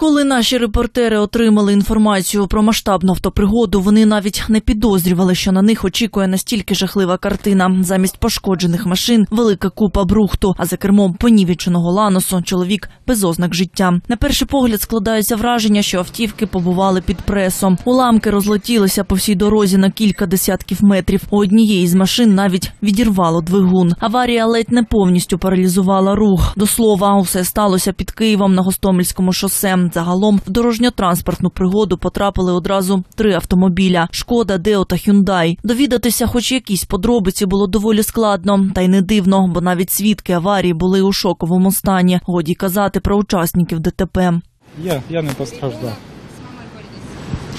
Коли наші репортери отримали інформацію про масштабну автопригоду, вони навіть не підозрювали, що на них очікує настільки жахлива картина. Замість пошкоджених машин велика купа брухту, а за кермом понівеченого ланосу чоловік без ознак життя. На перший погляд складається враження, що автівки побували під пресом. Уламки розлетілися по всій дорозі на кілька десятків метрів. У однієї з машин навіть відірвало двигун. Аварія ледь не повністю паралізувала рух. До слова, усе сталося під Києвом на Гостомельському шосе. Загалом в дорожньо-транспортну пригоду потрапили одразу три автомобіля: Шкода, Део та Хюндай. Довідатися, хоч якісь подробиці, було доволі складно, та й не дивно, бо навіть свідки аварії були у шоковому стані. Годі казати про учасників ДТП. Я, я не постраждав.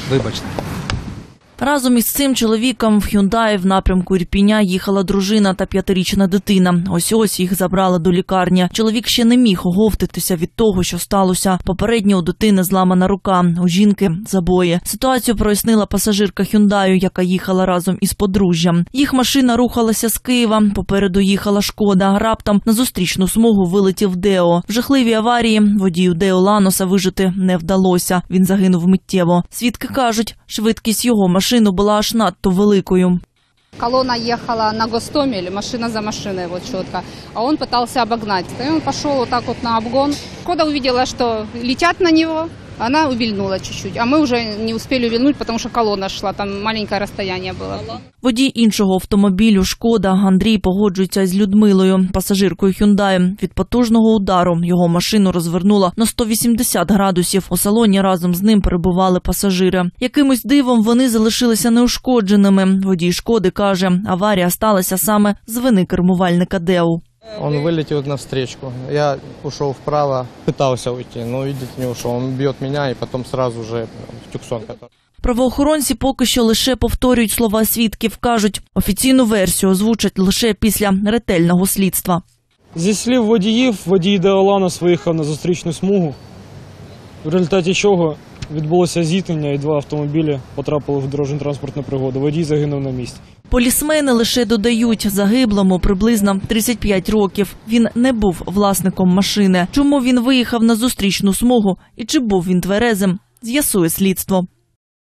Вибачте. Разом із цим чоловіком в Хюндаї в напрямку Ірпіня їхала дружина та п'ятирічна дитина. Ось ось їх забрали до лікарні. Чоловік ще не міг оговтатися від того, що сталося. Попередньо у дитини зламана рука, у жінки забої. Ситуацію прояснила пасажирка Хюндаю, яка їхала разом із подружжям. Їх машина рухалася з Києва. Попереду їхала шкода. Раптом на зустрічну смугу вилетів Део. В жахливій аварії водію Део Ланоса вижити не вдалося. Він загинув миттєво. Свідки кажуть, швидкість його машини була аж надто великою. Колонна ехала на Гостомель, машина за машиною, вот чітко, а он намагався обогнати. І він пішов вот так вот на обгон. Кода увидела, що летять на него, она увильнула чуть-чуть, а мы уже не успели увильнуть, потому что колонна шла, там маленькое расстояние было. Водій іншого автомобілю Шкода Андрій погоджується з Людмилою, пасажиркою Хюндаю. Від потужного удару його машину розвернуло на 180 градусів. У салоні разом з ним перебували пасажири. Якимось дивом вони залишилися неушкодженими. Водій шкоди каже, аварія сталася саме з вини кермувальника Деу. Он вылетел на встречку. Я ушел вправо, пытался уйти, но видите, не ушел. Он бьет меня и потом сразу же в тюксон. который- Правоохоронці поки що лише повторюють слова свідків. кажуть, офіційну версію озвучать лише після ретельного слідства. Зі слів водіїв, водій Деоланос виїхав на зустрічну смугу, в результаті чого відбулося зіткнення і два автомобілі потрапили в дорожньо-транспортну пригоду. Водій загинув на місці. Полісмени лише додають загиблому приблизно 35 років. Він не був власником машини. Чому він виїхав на зустрічну смугу і чи був він тверезим, з'ясує слідство.